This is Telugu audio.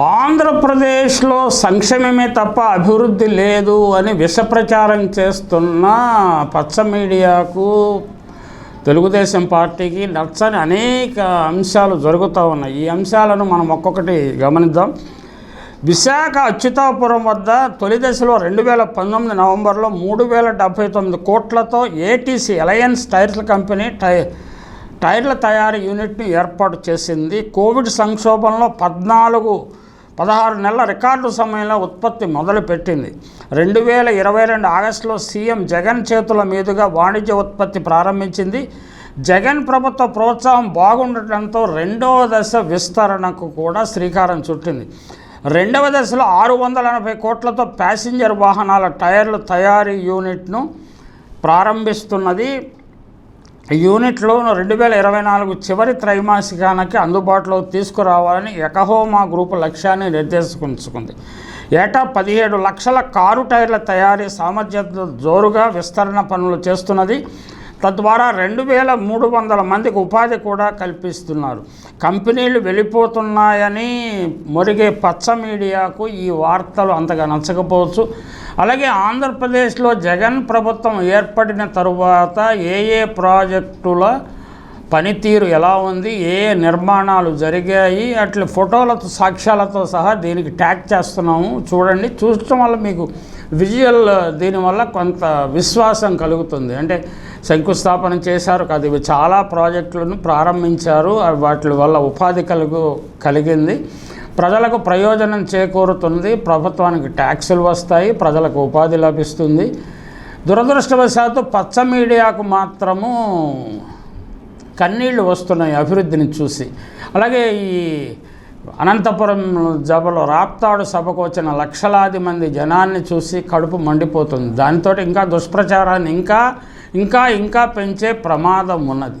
ఆంధ్రప్రదేశ్లో సంక్షేమమే తప్ప అభివృద్ధి లేదు అని విష ప్రచారం చేస్తున్న పచ్చ మీడియాకు తెలుగుదేశం పార్టీకి నచ్చని అనేక అంశాలు జరుగుతూ ఉన్నాయి. ఈ అంశాలను మనం ఒక్కొక్కటి గమనిద్దాం. విశాఖ అచ్యుతాపురం వద్ద తొలి దశలో రెండు వేల పంతొమ్మిది నవంబర్లో మూడు వేల డెబ్బై తొమ్మిది కోట్లతో ఏటీసీ అలయన్స్ టైర్ల కంపెనీ టై టైర్ల తయారీ యూనిట్ని ఏర్పాటు చేసింది. కోవిడ్ సంక్షోభంలో పద్నాలుగు పదహారు నెలల రికార్డు సమయంలో ఉత్పత్తి మొదలుపెట్టింది. రెండు వేల ఇరవై రెండు ఆగస్టులో సీఎం జగన్ చేతుల మీదుగా వాణిజ్య ఉత్పత్తి ప్రారంభించింది. జగన్ ప్రభుత్వ ప్రోత్సాహం బాగుండటంతో రెండవ దశ విస్తరణకు కూడా శ్రీకారం చుట్టింది. రెండవ దశలో ఆరు వందల ఎనభై కోట్లతో ప్యాసింజర్ వాహనాల టైర్ల తయారీ యూనిట్ను ప్రారంభిస్తున్నది. యూనిట్లోను రెండు వేల ఇరవై నాలుగు చివరి త్రైమాసికానికి అందుబాటులో తీసుకురావాలని ఎకహోమా గ్రూపు లక్ష్యాన్ని నిర్దేశించుకుంది. ఏటా పదిహేడు లక్షల కారు టైర్ల తయారీ సామర్థ్యంతో జోరుగా విస్తరణ పనులు చేస్తున్నది. తద్వారా రెండు వేల మూడు వందల మందికి ఉపాధి కూడా కల్పిస్తున్నారు. కంపెనీలు వెళ్ళిపోతున్నాయని మొరిగే పచ్చ మీడియాకు ఈ వార్తలు అంతగా నచ్చకపోవచ్చు. అలాగే ఆంధ్రప్రదేశ్లో జగన్ ప్రభుత్వం ఏర్పడిన తరువాత ఏ ఏ ప్రాజెక్టుల పనితీరు ఎలా ఉంది ఏ ఏ నిర్మాణాలు జరిగాయి అట్లా ఫోటోలతో సాక్ష్యాలతో సహా దీనికి ట్యాగ్ చేస్తున్నాము. చూడండి చూడటం వల్ల మీకు విజువల్ దీనివల్ల కొంత విశ్వాసం కలుగుతుంది. అంటే శంకుస్థాపన చేశారు కాదు ఇవి చాలా ప్రాజెక్టులను ప్రారంభించారు. వాటి వల్ల ఉపాధి కలుగు కలిగింది. ప్రజలకు ప్రయోజనం చేకూరుతుంది ప్రభుత్వానికి ట్యాక్సులు వస్తాయి ప్రజలకు ఉపాధి లభిస్తుంది. దురదృష్టవశాత్తు పచ్చ మీడియాకు మాత్రము కన్నీళ్ళు వస్తున్నాయి అభివృద్ధిని చూసి. అలాగే ఈ అనంతపురం జబలో రాప్తాడు సభకు వచ్చిన లక్షలాది మంది జనాన్ని చూసి కడుపు మండిపోతుంది. దాంతో ఇంకా దుష్ప్రచారాన్ని ఇంకా ఇంకా ఇంకా పెంచే ప్రమాదం ఉన్నది.